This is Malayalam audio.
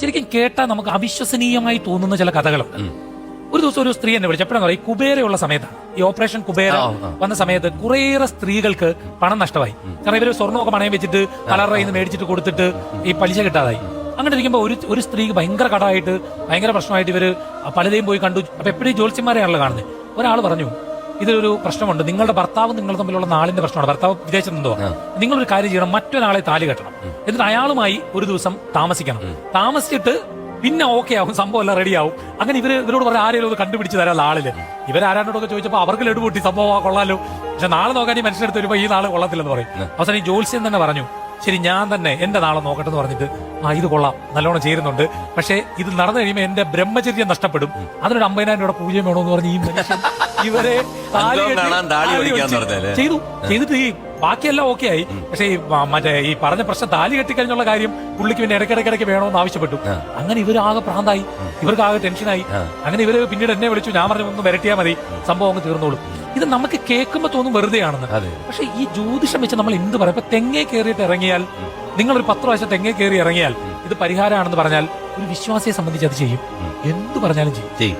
ശരിക്കും കേട്ടാൽ നമുക്ക് അവിശ്വസനീയമായി തോന്നുന്ന ചില കഥകളുണ്ട് ഒരു ദിവസം ഒരു സ്ത്രീ എന്നെ വിളിച്ചു. എപ്പോഴാണ് ഈ കുബേരയുള്ള സമയത്താണ്. ഈ ഓപ്പറേഷൻ കുബേര. വന്ന സമയത്ത് കുറേയേറെ സ്ത്രീകൾക്ക് പണം നഷ്ടമായി. കാരണം ഇവർ സ്വർണമൊക്കെ പണയം വെച്ചിട്ട് കളറായി നിന്ന് മേടിച്ചിട്ട് കൊടുത്തിട്ട് ഈ പലിശ കിട്ടാതായി. അങ്ങനെ ഇരിക്കുമ്പോൾ ഒരു ഒരു സ്ത്രീക്ക് ഭയങ്കര കടമായിട്ട് ഭയങ്കര പ്രശ്നമായിട്ട് ഇവർ പലരെയും പോയി കണ്ടു. അപ്പൊ എപ്പോഴും ജോത്സ്യന്മാരെയാണല്ലോ കാണുന്നത് ഒരാൾ പറഞ്ഞു ഇതിലൊരു പ്രശ്നമുണ്ട്. നിങ്ങളുടെ ഭർത്താവ് നിങ്ങൾ തമ്മിലുള്ള നാളിന്റെ പ്രശ്നമാണ്. ഭർത്താവ് വിദേശത്ത് നിങ്ങൾ നിങ്ങളൊരു കാര്യം ചെയ്യണം. മറ്റൊരാളെ താലി കെട്ടണം. എന്നിട്ട് അയാളുമായി ഒരു ദിവസം താമസിക്കണം. താമസിച്ചിട്ട് പിന്നെ ഓക്കെ ആവും. സംഭവം എല്ലാം റെഡി ആവും. അങ്ങനെ ഇവർ ഇവരോട് പറഞ്ഞ ആരെങ്കിലും ഒന്ന് കണ്ടുപിടിച്ച് തരാം ആളിൽ ഇവരാരോടൊക്കെ ചോദിച്ചപ്പോൾ അവർക്ക് ലഡു പൊട്ടി? സംഭവം ആ കൊള്ളാലോ. പക്ഷെ നാളെ നോക്കാൻ ഈ മനുഷ്യനെടുത്ത് വരുമ്പോ ഈ നാളെ കൊള്ളത്തില്ലെന്ന് പറയും. അവസാനം ഈ ജോത്സ്യം തന്നെ പറഞ്ഞു. ശരി ഞാൻ തന്നെ എന്റെ നാളെ നോക്കട്ടെ എന്ന് പറഞ്ഞിട്ട് ആ ഇത് കൊള്ളാം നല്ലോണം ചേരുന്നുണ്ട്. പക്ഷേ ഇത് നടന്നു കഴിയുമ്പോൾ എന്റെ ബ്രഹ്മചര്യം നഷ്ടപ്പെടും. അതിനൊരു അമ്പതിനായിരം രൂപ പൂജ്യം വേണമെന്ന് പറഞ്ഞ് ഈ മനുഷ്യൻ ഇവരെ ചെയ്തു. ചെയ്തിട്ട് ഈ ബാക്കിയെല്ലാം ഓക്കെ ആയി പക്ഷേ ഈ മറ്റേ ഈ പറഞ്ഞ പ്രശ്നം താലി കെട്ടിക്കഴിഞ്ഞുള്ള കാര്യം പുള്ളിക്ക് പിന്നെ ഇടയ്ക്കിടയ്ക്കിടയ്ക്ക് വേണമെന്ന് ആവശ്യപ്പെട്ടു. അങ്ങനെ ഇവർ ആകെ പ്രാന്തായി ഇവർക്ക് ആകെ ടെൻഷനായി അങ്ങനെ ഇവർ പിന്നീട് എന്നെ വിളിച്ചു. ഞാൻ പറഞ്ഞു ഒന്ന് വരട്ടിയാൽ മതി. സംഭവം അങ്ങ് തീർന്നോളും. ഇത് നമുക്ക് കേൾക്കുമ്പോൾ തോന്നും വെറുതെ ആണെന്ന് അതെ. പക്ഷെ ഈ ജ്യോതിഷം വെച്ച് നമ്മൾ എന്ത് പറയും? ഇപ്പൊ തെങ്ങേ കയറിയിട്ട് ഇറങ്ങിയാൽ നിങ്ങൾ ഒരു പത്ത് പ്രാവശ്യം തെങ്ങേ കയറി ഇറങ്ങിയാൽ ഇത് പരിഹാരമാണെന്ന് പറഞ്ഞാൽ ഒരു വിശ്വാസിയെ സംബന്ധിച്ച് അത് ചെയ്യും. എന്ത് പറഞ്ഞാലും ചെയ്യും.